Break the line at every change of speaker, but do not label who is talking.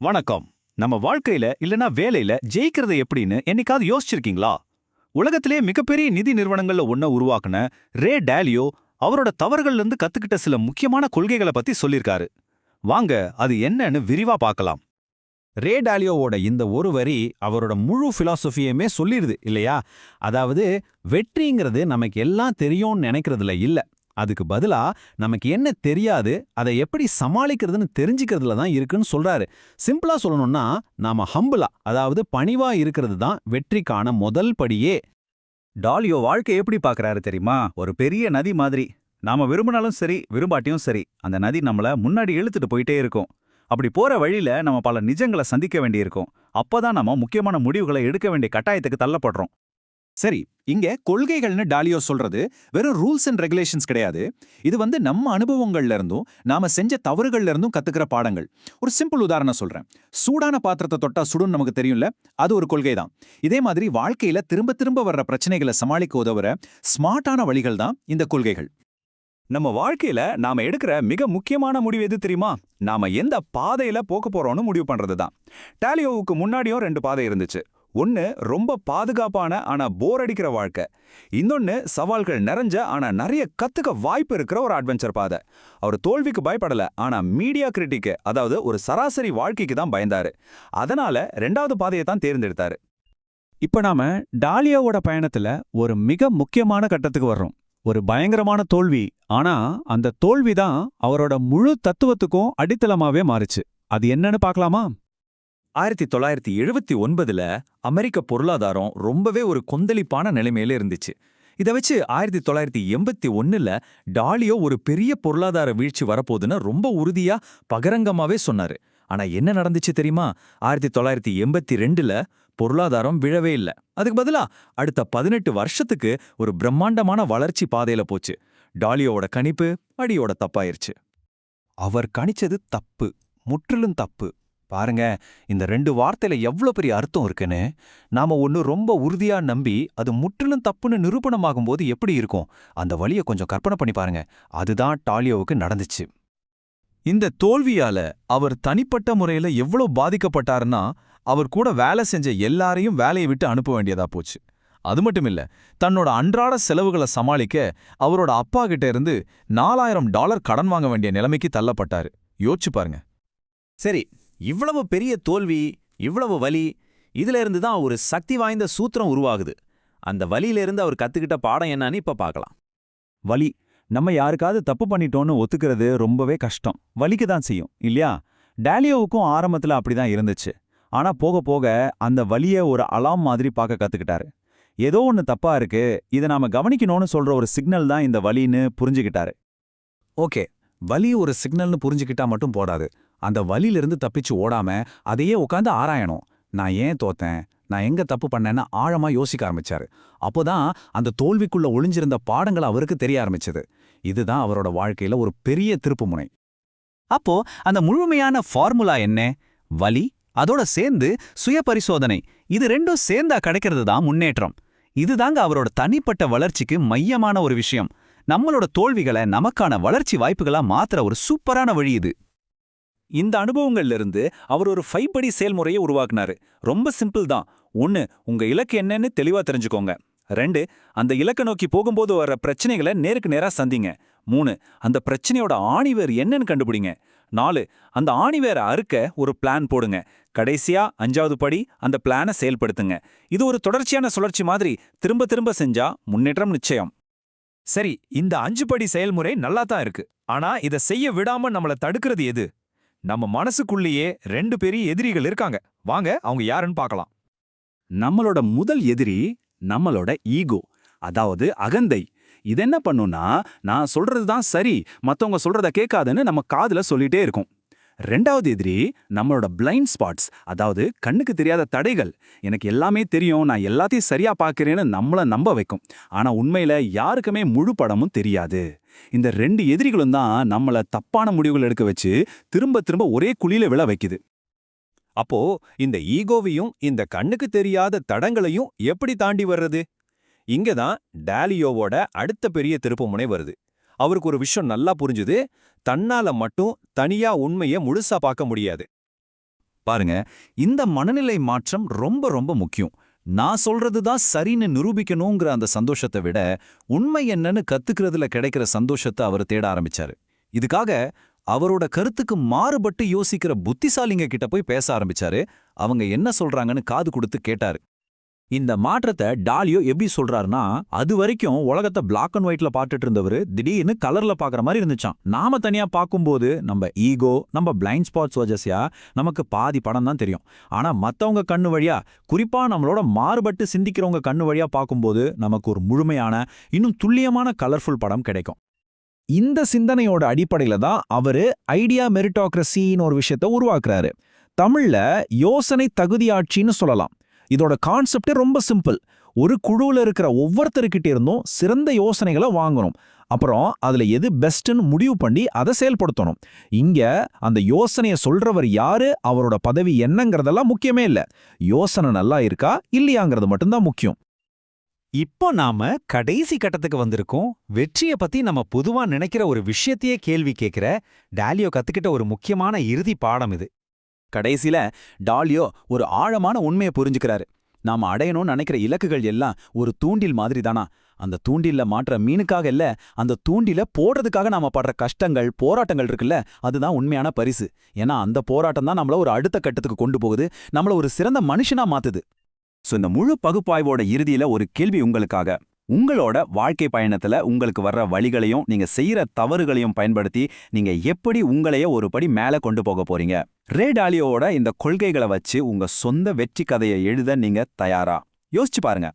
வணக்கம். நம்ம வாழ்க்கையில இல்லனா வேலையில ஜெயிக்கிறது எப்படின்னு என்னைக்காவது யோசிச்சிருக்கீங்களா? உலகத்திலே மிகப்பெரிய நிதி நிறுவனங்கள்ல ஒன்ன உருவாக்குன ரே டேலியோ அவரோட தவறுகள்ல இருந்து கத்துக்கிட்ட சில முக்கியமான கொள்கைகளை பத்தி சொல்லிருக்காரு வாங்க அது என்னன்னு விரிவா பார்க்கலாம்.
ரே டாலியோவோட இந்த ஒரு வரி அவரோட முழு பிலாசபியுமே சொல்லிடுது இல்லையா? அதாவது வெற்றிங்கிறது நமக்கு எல்லாம் தெரியும்னு நினைக்கிறதுல இல்ல. அதுக்கு பதிலா நமக்கு என்ன தெரியாது அதை எப்படி சமாளிக்கிறதுன்னு தெரிஞ்சுக்கிறதுல தான் இருக்குன்னு சொல்றாரு. சிம்பிளா சொல்லணும்னா நாம ஹம்புலா அதாவது பணிவா இருக்கிறது தான் வெற்றிக்கான முதல் படியே.
டாலியோ வாழ்க்கை எப்படி பார்க்கறாரு தெரியுமா? ஒரு பெரிய நதி மாதிரி. நாம விரும்பினாலும் சரி விரும்பாட்டியும் சரி அந்த நதி நம்மள முன்னாடி இழுத்துட்டு போயிட்டே இருக்கும். அப்படி போற வழியில நம்ம பல நிஜங்களை சந்திக்க வேண்டியிருக்கும். அப்பதான் நம்ம முக்கியமான முடிவுகளை எடுக்க வேண்டிய கட்டாயத்துக்கு தள்ளப்படுறோம்.
சரி இங்க கொள்கைகள்னு டாலியோ சொல்றது வெறும் ரூல்ஸ் அண்ட் ரெகுலேஷன்ஸ் கிடையாது. இது வந்து நம்ம அனுபவங்கள்ல இருந்தும் நாம செஞ்ச தவறுகள்ல இருந்தும் கத்துக்கிற பாடங்கள். ஒரு சிம்பிள் உதாரணம் சொல்றேன். சூடான பாத்திரத்தை தொட்டா சுடுன்னு நமக்கு தெரியும்ல? அது ஒரு கொள்கை தான். இதே மாதிரி வாழ்க்கையில திரும்ப திரும்ப வர்ற பிரச்சனைகளை சமாளிக்க உதவுற ஸ்மார்ட்டான வழிகள் தான் இந்த கொள்கைகள்.
நம்ம வாழ்க்கையில நாம எடுக்கிற மிக முக்கியமான முடிவு எது தெரியுமா? நாம எந்த பாதையில போக போறோம்னு முடிவு பண்றது தான். டாலியோவுக்கு முன்னாடியும் ரெண்டு பாதை இருந்துச்சு. ஒன்னு ரொம்ப பாதுகாப்பான ஆனா போர் அடிக்கிற வாழ்க்கை. இன்னொன்னு சவால்கள் நிறைஞ்ச ஆனா நிறைய கத்துக்க வாய்ப்பு இருக்கிற ஒரு அட்வென்ச்சர் பாதை. அவர் தோல்விக்கு பயப்படல ஆனா மீடியா கிரிட்டிக்கு அதாவது ஒரு சராசரி வாழ்க்கைக்கு தான் பயந்தாரு. அதனால ரெண்டாவது பாதையை தான் தேர்ந்தெடுத்தாரு.
இப்ப நாம டாலியாவோட பயணத்துல ஒரு மிக முக்கியமான கட்டத்துக்கு வர்றோம். ஒரு பயங்கரமான தோல்வி ஆனா அந்த தோல்வி தான் அவரோட முழு தத்துவத்துக்கும் அடித்தளமாவே மாறுச்சு. அது என்னன்னு பார்க்கலாமா?
ஆயிரத்தி தொள்ளாயிரத்தி எழுபத்தி ஒன்பதுல அமெரிக்க பொருளாதாரம் ரொம்பவே ஒரு கொந்தளிப்பான நிலைமையில இருந்துச்சு. இதை வச்சு ஆயிரத்தி தொள்ளாயிரத்தி எண்பத்தி ஒன்னுல டாலியோ ஒரு பெரிய பொருளாதார வீழ்ச்சி வரப்போகுதுன்னு ரொம்ப உறுதியா பகரங்கமாவே சொன்னாரு. ஆனா என்ன நடந்துச்சு தெரியுமா? ஆயிரத்தி தொள்ளாயிரத்தி எண்பத்தி ரெண்டுல பொருளாதாரம் விழவே இல்ல. அதுக்கு பதிலா அடுத்த பதினெட்டு வருஷத்துக்கு ஒரு பிரம்மாண்டமான வளர்ச்சி பாதையில போச்சு. டாலியோவோட கணிப்பு அடியோட தப்பாயிருச்சு.
அவர் கணிச்சது தப்பு முற்றிலும் தப்பு. பாருங்க இந்த ரெண்டு வார்த்தையில எவ்வளவு பெரிய அர்த்தம் இருக்குன்னு. நாம ஒன்னு ரொம்ப உறுதியா நம்பி அது முற்றிலும் தப்புன்னு நிரூபணமாகும் போது எப்படி இருக்கும்? அந்த வழியை கொஞ்சம் கற்பனை பண்ணி பாருங்க. அதுதான் டாலியோவுக்கு நடந்துச்சு.
இந்த தோல்வியால அவர் தனிப்பட்ட முறையில எவ்வளவு பாதிக்கப்பட்டாருன்னா அவர் கூட வேலை செஞ்ச எல்லாரையும் வேலையை விட்டு அனுப்ப வேண்டியதா போச்சு. அது மட்டும் இல்ல தன்னோட அன்றாட செலவுகளை சமாளிக்க அவரோட அப்பா கிட்ட இருந்து நாலாயிரம் டாலர் கடன் வாங்க வேண்டிய நிலைமைக்கு தள்ளப்பட்டாரு. யோசிச்சு பாருங்க.
சரி இவ்வளவு பெரிய தோல்வி இவ்வளவு வலி இதுல இருந்து தான் ஒரு சக்தி வாய்ந்த சூத்திரம் உருவாகுது. அந்த வலியில இருந்து அவர் கத்துக்கிட்ட பாடம் என்னன்னு இப்ப பார்க்கலாம்.
வலி. நம்ம யாருக்காவது தப்பு பண்ணிட்டோம்னு ஒத்துக்கிறது ரொம்பவே கஷ்டம். வலிக்கு தான் செய்யும் இல்லையா? டேலியோவுக்கும் ஆரம்பத்துல அப்படிதான் இருந்துச்சு. ஆனா போக போக அந்த வலிய ஒரு அலாம் மாதிரி பார்க்க கத்துக்கிட்டாரு. ஏதோ ஒன்னு தப்பா இருக்கு இதை நாம கவனிக்கணும்னு சொல்ற ஒரு சிக்னல் தான் இந்த வலின்னு புரிஞ்சுக்கிட்டாரு.
ஓகே. வலி ஒரு சிக்னல்னு புரிஞ்சுக்கிட்டா மட்டும் போடாது அந்த வலியிலிருந்து தப்பிச்சு ஓடாம அதையே உட்காந்து ஆராயணும். நான் ஏன் தோத்தேன்? நான் எங்க தப்பு பண்ணேன்னு ஆழமா யோசிக்க ஆரம்பிச்சாரு. அப்போதான் அந்த தோல்விக்குள்ள ஒளிஞ்சிருந்த பாடங்கள் அவருக்கு தெரிய ஆரம்பிச்சது. இதுதான் அவரோட வாழ்க்கையில ஒரு பெரிய திருப்புமுனை அப்போ அந்த முழுமையான ஃபார்முலா என்ன? வலி அதோட சேர்ந்து சுய பரிசோதனை இது ரெண்டும் சேர்ந்தா கிடைக்கிறது தான் முன்னேற்றம். இதுதாங்க அவரோட தனிப்பட்ட வளர்ச்சிக்கு மையமான ஒரு விஷயம். நம்மளோட தோல்விகளை நமக்கான வளர்ச்சி வாய்ப்புகளா மாத்துற ஒரு சூப்பரான வழி இது.
இந்த அனுபவங்கள்ல இருந்து அவர் ஒரு ஃபைவ் படி செயல்முறையை உருவாக்குனாரு. ரொம்ப சிம்பிள் தான். ஒன்னு உங்க இலக்கு என்னன்னு தெளிவா தெரிஞ்சுக்கோங்க. ரெண்டு அந்த இலக்கை நோக்கி போகும்போது வர பிரச்சனைகளை நேருக்கு நேரா சந்திங்க. மூணு அந்த பிரச்சனையோட ஆணிவேர் என்னன்னு கண்டுபிடிங்க. நாலு அந்த ஆணிவேரை அறுக்க ஒரு பிளான் போடுங்க. கடைசியா அஞ்சாவது படி அந்த பிளானை செயல்படுத்துங்க. இது ஒரு தொடர்ச்சியான சுழற்சி மாதிரி திரும்ப திரும்ப செஞ்சா முன்னேற்றம் நிச்சயம். சரி இந்த அஞ்சு படி செயல்முறை நல்லா தான் இருக்கு. ஆனா இதை செய்ய விடாம நம்மள தடுக்கிறது எது? நம்ம மனசுக்குள்ளேயே ரெண்டு பெரிய எதிரிகள் இருக்காங்க. வாங்க அவங்க யாருன்னு பார்க்கலாம். நம்மளோட முதல் எதிரி நம்மளோட ஈகோ அதாவது அகந்தை. இது என்ன பண்ணும்னா நான் சொல்றது தான் சரி மத்தவங்க சொல்றத கேட்காதுன்னு நம்ம காதுல சொல்லிட்டே இருக்கும். ரெண்டாவது எதிரி நம்மளோட பிளைண்ட் ஸ்பாட்ஸ் அதாவது கண்ணுக்கு தெரியாத தடைகள். எனக்கு எல்லாமே தெரியும் நான் எல்லாத்தையும் சரியா பார்க்குறேன்னு நம்மள நம்ப வைக்கும். ஆனா உண்மையில யாருக்குமே முழு படமும் தெரியாது. இந்த ரெண்டு எதிரிகளும் தான் நம்மள தப்பான முடிவுகள் எடுக்க வச்சு திரும்ப திரும்ப ஒரே குழியில விழ வைக்குது.
அப்போ இந்த ஈகோவையும் இந்த கண்ணுக்கு தெரியாத தடங்களையும் எப்படி தாண்டி வர்றது? இங்க தான் டாலியோவோட அடுத்த பெரிய திருப்புமுனை வருது. அவருக்கு ஒரு விஷயம் நல்லா புரிஞ்சுது. தன்னால மட்டும் தனியா உண்மைய முழுசா பார்க்க முடியாது.
பாருங்க இந்த மனநிலை மாற்றம் ரொம்ப ரொம்ப முக்கியம். நான் சொல்றது தான் சரின்னு நிரூபிக்கணுங்கிற அந்த சந்தோஷத்தை விட உண்மை என்னன்னு கத்துக்கிறதுல கிடைக்கிற சந்தோஷத்தை அவர் தேட ஆரம்பிச்சாரு. இதுக்காக அவரோட கருத்துக்கு மாறுபட்டு யோசிக்கிற புத்திசாலிங்க கிட்ட போய் பேச ஆரம்பிச்சாரு. அவங்க என்ன சொல்றாங்கன்னு காது கொடுத்து கேட்டாரு. இந்த மாற்றத்தை டாலியோ எப்படி சொல்றாருன்னா அது வரைக்கும் உலகத்தை பிளாக் அண்ட் ஒயிட்ல பார்த்துட்டு இருந்தவர் திடீர்னு கலர்ல பாக்குற மாதிரி இருந்துச்சான் நாம தனியா பார்க்கும்போது நம்ம ஈகோ நம்ம பிளைண்ட் ஸ்பாட்ஸ் வஜஸ்யா நமக்கு பாதி படம் தான் தெரியும். ஆனா மத்தவங்க கண்ணு வழியா குறிப்பா நம்மளோட மாறுபட்டு சிந்திக்கிறவங்க கண்ணு வழியா பார்க்கும்போது நமக்கு ஒரு முழுமையான இன்னும் துல்லியமான கலர்ஃபுல் படம் கிடைக்கும்.
இந்த சிந்தனையோட அடிப்படையில தான் அவரு ஐடியா மெரிட்டோக்ரஸின்னு ஒரு விஷயத்த உருவாக்குறாரு. தமிழ்ல யோசனை தகுதியாட்சின்னு சொல்லலாம். இதோட கான்செப்டே ரொம்ப சிம்பிள் ஒரு குழுவுல இருக்கிற ஒவ்வொருத்தருக்கிட்ட இருந்தும் சிறந்த யோசனைகளை வாங்கணும். அப்புறம் அதுல எது பெஸ்ட்டுன்னு முடிவு பண்ணி அதை செயல்படுத்தணும். இங்க அந்த யோசனையை சொல்றவர் யாரு அவரோட பதவி என்னங்கிறதெல்லாம் முக்கியமே இல்ல. யோசனை நல்லா இருக்கா இல்லையாங்கிறது மட்டும்தான் முக்கியம்.
இப்போ நாம கடைசி கட்டத்துக்கு வந்திருக்கோம். வெற்றிய பத்தி நம்ம பொதுவா நினைக்கிற ஒரு விஷயத்தையே கேள்வி கேட்கிற டாலியோ கத்துக்கிட்ட ஒரு முக்கியமான இறுதி பாடம் இது.
கடைசில டாலியோ ஒரு ஆழமான உண்மையை புரிஞ்சுக்கிறாரு. நாம அடையணும்னு நினைக்கிற இலக்குகள் எல்லாம் ஒரு தூண்டில் மாதிரி தானா அந்த தூண்டில்ல மாற்ற மீனுக்காக இல்ல அந்த தூண்டில போடுறதுக்காக நாம படுற கஷ்டங்கள் போராட்டங்கள் இருக்குல்ல அதுதான் உண்மையான பரிசு. ஏன்னா அந்த போராட்டம் தான் நம்மள ஒரு அடுத்த கட்டத்துக்கு கொண்டு போகுது நம்மள ஒரு சிறந்த மனுஷனா மாத்துது. சோ இந்த முழு பகுப்பாய்வோட இறுதியில ஒரு கேள்வி உங்களுக்காக. உங்களோட வாழ்க்கை பயணத்துல உங்களுக்கு வர்ற வழிகளையும் நீங்க செய்யற தவறுகளையும் பயன்படுத்தி நீங்க எப்படி உங்களையே ஒரு படி மேல கொண்டு போக போறீங்க? ரேடாலியோட இந்த கொள்கைகளை வச்சு உங்க சொந்த வெற்றி கதையை எழுத நீங்க தயாரா? யோசிச்சு பாருங்க.